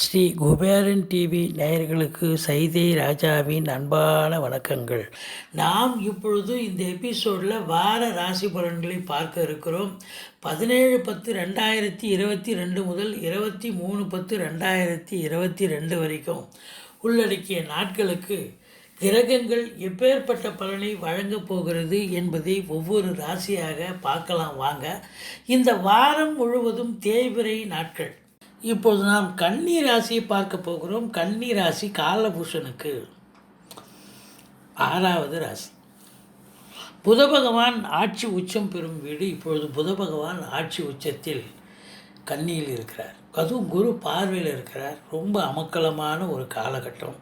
Sri Kuberan TV நேயர்களுக்கு சைதை ராஜாவின் அன்பான வணக்கங்கள். நாம் இப்பொழுது இந்த எபிசோடில் வார ராசி பலன்களை பார்க்க இருக்கிறோம். பதினேழு பத்து ரெண்டாயிரத்தி இருபத்தி ரெண்டு முதல் இருபத்தி மூணு பத்து ரெண்டாயிரத்தி இருபத்தி ரெண்டு வரைக்கும் உள்ளடக்கிய நாட்களுக்கு கிரகங்கள் எப்பேற்பட்ட பலனை வழங்கப் போகிறது என்பதை ஒவ்வொரு ராசியாக பார்க்கலாம் வாங்க. இந்த வாரம் முழுவதும் தேய்பிறை நாட்கள். இப்போது நாம் கன்னி ராசியை பார்க்க போகிறோம். கன்னி ராசி காலபூஷனுக்கு ஆறாவது ராசி. புத பகவான் ஆட்சி உச்சம் பெறும் வீடு. இப்பொழுது புத பகவான் ஆட்சி உச்சத்தில் கன்னியில் இருக்கிறார். அதுவும் குரு பார்வையில் இருக்கிறார். ரொம்ப அமக்கலமான ஒரு காலகட்டம்.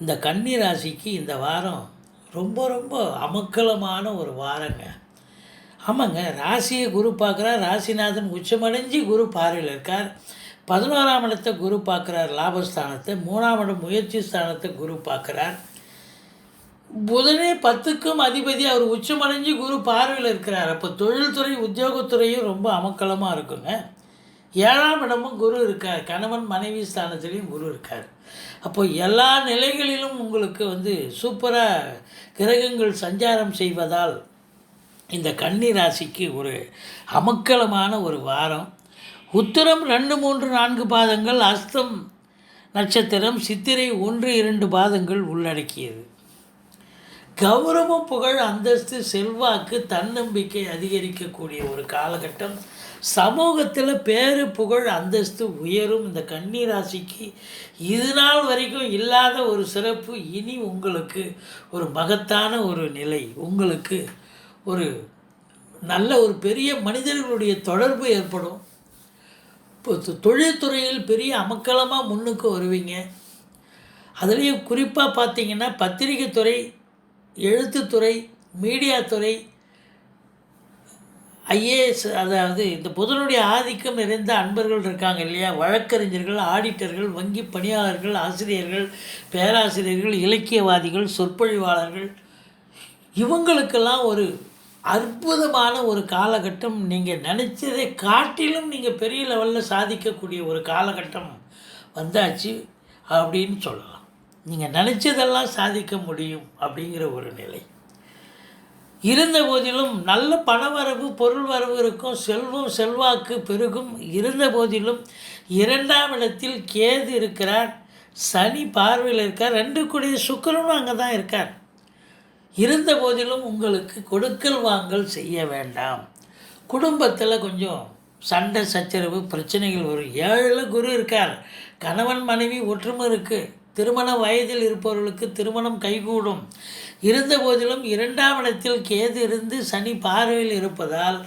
இந்த கன்னி ராசிக்கு இந்த வாரம் ரொம்ப ரொம்ப அமக்கலமான ஒரு வாரங்க. ஆமாங்க ராசியை குரு பார்க்குறார். ராசிநாதன் உச்சமடைஞ்சு குரு பார்வையில் இருக்கார். பதினோராம் இடத்தை குரு பார்க்குறார் லாபஸ்தானத்தை. மூணாம் இடம் முயற்சி ஸ்தானத்தை குரு பார்க்குறார். புதனே பத்துக்கும் அதிபதி அவர் உச்சமடைஞ்சு குரு பார்வையில் இருக்கிறார். அப்போ தொழில்துறை உத்தியோகத்துறையும் ரொம்ப அமக்கலமாக இருக்குங்க. ஏழாம் இடமும் குரு இருக்கார். கணவன் மனைவி ஸ்தானத்துலேயும் குரு இருக்கார். அப்போ எல்லா நிலைகளிலும் உங்களுக்கு வந்து சூப்பராக கிரகங்கள் சஞ்சாரம் செய்வதால் இந்த கன்னி ராசிக்கு ஒரு அமக்கலமான ஒரு வாரம். உத்தரம் ரெண்டு மூன்று நான்கு பாதங்கள் அஸ்தம் நட்சத்திரம் சித்திரை ஒன்று இரண்டு பாதங்கள் உள்ளடக்கியது. கௌரவ புகழ் அந்தஸ்து செல்வாக்கு தன்னம்பிக்கை அதிகரிக்கக்கூடிய ஒரு காலகட்டம். சமூகத்தில் பேரு புகழ் அந்தஸ்து உயரும். இந்த கன்னி ராசிக்கு இது நாள் வரைக்கும் இல்லாத ஒரு சிறப்பு இனி உங்களுக்கு ஒரு மகத்தான ஒரு நிலை. உங்களுக்கு ஒரு நல்ல ஒரு பெரிய மனிதர்களுடைய தொடர்பு ஏற்படும். இப்போ தொழில்துறையில் பெரிய அமக்கலமாக முன்னுக்கு வருவீங்க. அதுலேயும் குறிப்பாக பார்த்தீங்கன்னா பத்திரிகை துறை எழுத்துத்துறை மீடியா துறை ஐஏஎஸ் அதாவது இந்த புதனுடைய ஆதிக்கம் நிறைந்த அன்பர்கள் இருக்காங்க இல்லையா? வழக்கறிஞர்கள் ஆடிட்டர்கள் வங்கி பணியாளர்கள் ஆசிரியர்கள் பேராசிரியர்கள் இலக்கியவாதிகள் சொற்பொழிவாளர்கள். இவங்களுக்கெல்லாம் ஒரு அற்புதமான ஒரு காலகட்டம். நீங்கள் நினச்சதை காட்டிலும் நீங்கள் பெரிய லெவலில் சாதிக்கக்கூடிய ஒரு காலகட்டம் வந்தாச்சு அப்படின்னு சொல்லலாம். நீங்கள் நினச்சதெல்லாம் சாதிக்க முடியும் அப்படிங்கிற ஒரு நிலை. இருந்த போதிலும் நல்ல பணவரவு பொருள் வரவு இருக்கும் செல்வம் செல்வாக்கு பெருகும். இருந்த போதிலும் இரண்டாம் இடத்தில் கேது இருக்கிறார். சனி பார்வையில் இருக்கார். ரெண்டு கூடிய சுக்கிரனும் அங்கே தான் இருக்கார். இருந்த போதிலும் உங்களுக்கு கொடுக்கல் வாங்கல் செய்ய வேண்டாம். குடும்பத்தில் கொஞ்சம் சண்டை சச்சரவு பிரச்சனைகள் வரும். ஏழில் குரு இருக்கார். கணவன் மனைவி ஒற்றுமை இருக்குது திருமண வயதில் இருப்பவர்களுக்கு திருமணம் கைகூடும். இருந்த போதிலும் இரண்டாம் இடத்தில் கேது இருந்து சனி பார்வையில் இருப்பதால்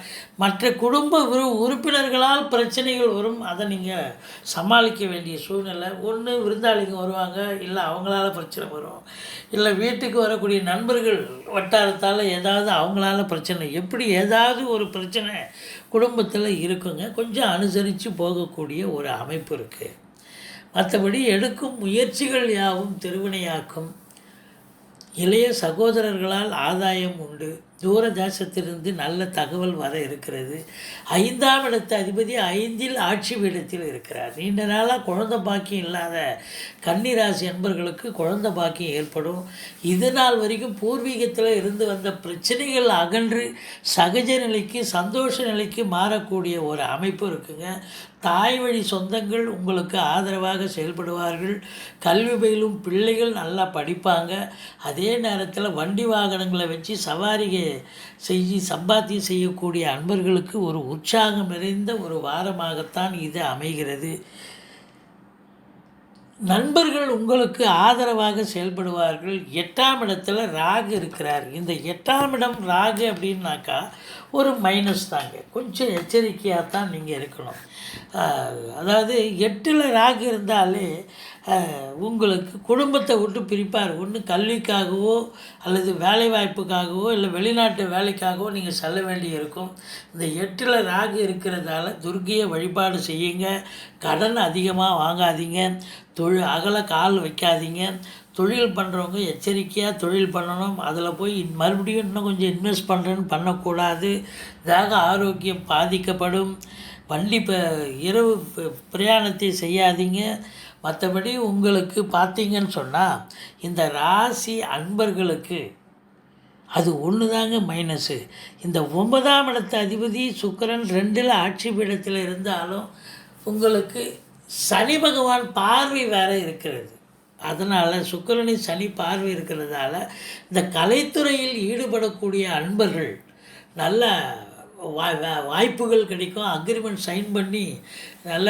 மற்ற குடும்ப உரு உறுப்பினர்களால் பிரச்சனைகள் வரும். அதை நீங்கள் சமாளிக்க வேண்டிய சூழ்நிலை. ஒன்று விருந்தாளிங்க வருவாங்க. இல்லை அவங்களால பிரச்சனை வரும். இல்லை வீட்டுக்கு வரக்கூடிய நண்பர்கள் வட்டாரத்தால் ஏதாவது அவங்களால பிரச்சனை. எப்படி ஏதாவது ஒரு பிரச்சனை குடும்பத்தில் இருக்குங்க. கொஞ்சம் அனுசரித்து போகக்கூடிய ஒரு அமைப்பு இருக்குது மற்றபடி எடுக்கும் முயற்சிகள் யாவும் திருவினையாக்கும். இளைய சகோதரர்களால் ஆதாயம் உண்டு. தூர தேசத்திலிருந்து நல்ல தகவல் வர இருக்கிறது. ஐந்தாம் இடத்து அதிபதி ஐந்தில் ஆட்சி பீடத்தில் இருக்கிறார். நீண்ட நாளாக குழந்தை பாக்கியம் இல்லாத கன்னிராசி என்பர்களுக்கு குழந்தை பாக்கியம் ஏற்படும். இது நாள் வரைக்கும் பூர்வீகத்தில் இருந்து வந்த பிரச்சனைகள் அகன்று சகஜ நிலைக்கு சந்தோஷ நிலைக்கு மாறக்கூடிய ஒரு அமைப்பு இருக்குங்க. தாய் வழி சொந்தங்கள் உங்களுக்கு ஆதரவாக செயல்படுவார்கள். கல்வி பயிலும் பிள்ளைகள் நல்லா படிப்பாங்க. அதே நேரத்தில் வண்டி வாகனங்களை வச்சு சவாரிகை செய்ய சம்பாத்தியம் செய்யக்கூடிய அன்பர்களுக்கு ஒரு உற்சாகம் நிறைந்த ஒரு வாரமாகத்தான் இது அமைகிறது. நண்பர்கள் உங்களுக்கு ஆதரவாக செயல்படுவார்கள். எட்டாம் இடத்துல ராகு இருக்கிறார். இந்த எட்டாம் இடம் ராகு அப்படின்னாக்கா ஒரு மைனஸ் தாங்க. கொஞ்சம் எச்சரிக்கையாக தான் நீங்கள் இருக்கணும் அதாவது எட்டில் ராகு இருந்தாலே உங்களுக்கு குடும்பத்தை விட்டு பிரிப்பார். ஒன்று கல்விக்காகவோ அல்லது வேலை வாய்ப்புக்காகவோ இல்லை வெளிநாட்டு வேலைக்காகவோ நீங்கள் செல்ல வேண்டி இருக்கும் இந்த எட்டில் ராகு இருக்கிறதால துர்கியை வழிபாடு செய்யுங்க. கடன் அதிகமாக வாங்காதீங்க. தொழில் அகல கால் வைக்காதீங்க. தொழில் பண்ணுறவங்க எச்சரிக்கையாக தொழில் பண்ணணும். அதில் போய் மறுபடியும் இன்னும் கொஞ்சம் இன்வெஸ்ட் பண்ணுறேன்னு பண்ணக்கூடாது. தேக ஆரோக்கியம் பாதிக்கப்படும். வண்டி ப இரவு பிரயாணத்தை செய்யாதீங்க. மற்றபடி உங்களுக்கு பார்த்தீங்கன்னு சொன்னால் இந்த ராசி அன்பர்களுக்கு அது ஒன்று தாங்க மைனஸு இந்த ஒன்பதாம் இடத்து அதிபதி சுக்கரன் ரெண்டில் ஆட்சி பீடத்தில் இருந்தாலும் உங்களுக்கு சனி பகவான் பார்வை வேறு இருக்கிறது. அதனால் சுக்கரனை சனி பார்வை இருக்கிறதால இந்த கலைத்துறையில் ஈடுபடக்கூடிய அன்பர்கள் நல்ல வா- வாய்ப்புகள் கிடைக்கும். அக்ரிமெண்ட் சைன் பண்ணி நல்ல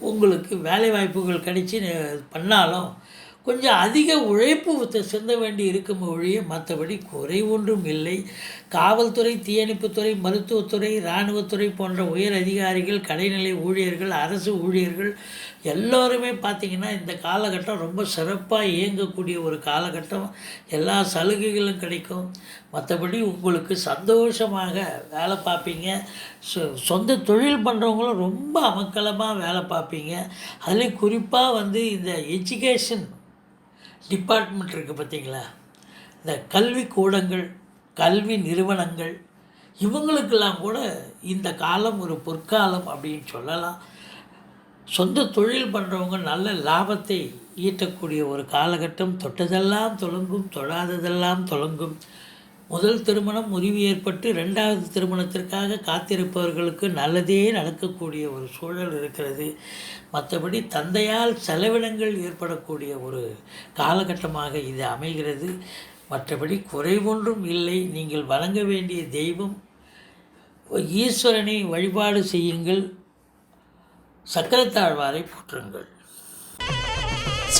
உங்களுக்கு வேலை வாய்ப்புகள் கிடைச்சி பண்ணாலும் கொஞ்சம் அதிக உழைப்பு செந்த வேண்டி இருக்கும் ஒழிய மற்றபடி குறை ஒன்றும் இல்லை. காவல்துறை தீயணைப்புத்துறை மருத்துவத்துறை இராணுவத்துறை போன்ற உயர் அதிகாரிகள் கடைநிலை ஊழியர்கள் அரசு ஊழியர்கள் எல்லோருமே பார்த்திங்கன்னா இந்த காலகட்டம் ரொம்ப சிறப்பாக இயங்கக்கூடிய ஒரு காலகட்டம். எல்லா சலுகைகளும் கிடைக்கும். மற்றபடி உங்களுக்கு சந்தோஷமாக வேலை பார்ப்பீங்க. சொ- சொந்த தொழில் பண்ணுறவங்களும் ரொம்ப அமக்கலமாக வேலை பார்ப்பீங்க. அதுலேயும் குறிப்பாக வந்து இந்த எஜுகேஷன் டிபார்ட்மெண்ட் இருக்குது பார்த்தீங்களா? இந்த கல்வி கூடங்கள் கல்வி நிறுவனங்கள் இவங்களுக்கெல்லாம் கூட இந்த காலம் ஒரு பொற்காலம் அப்படின்னு சொல்லலாம். சொந்த தொழில் பண்ணுறவங்க நல்ல லாபத்தை ஈட்டக்கூடிய ஒரு காலகட்டம் தொட்டதெல்லாம் தொடங்கும் தொடாததெல்லாம் தொடங்கும் முதல் திருமணம் முறிவு ஏற்பட்டு ரெண்டாவது திருமணத்திற்காக காத்திருப்பவர்களுக்கு நல்லதே நடக்கக்கூடிய ஒரு சூழல் இருக்கிறது. மற்றபடி தந்தையால் செலவினங்கள் ஏற்படக்கூடிய ஒரு காலகட்டமாக இது அமைகிறது. மற்றபடி குறைவொன்றும் இல்லை. நீங்கள் வழங்க வேண்டிய தெய்வம் ஈஸ்வரனை வழிபாடு செய்யுங்கள். சக்கரத்தாழ்வாரை போற்றுங்கள்.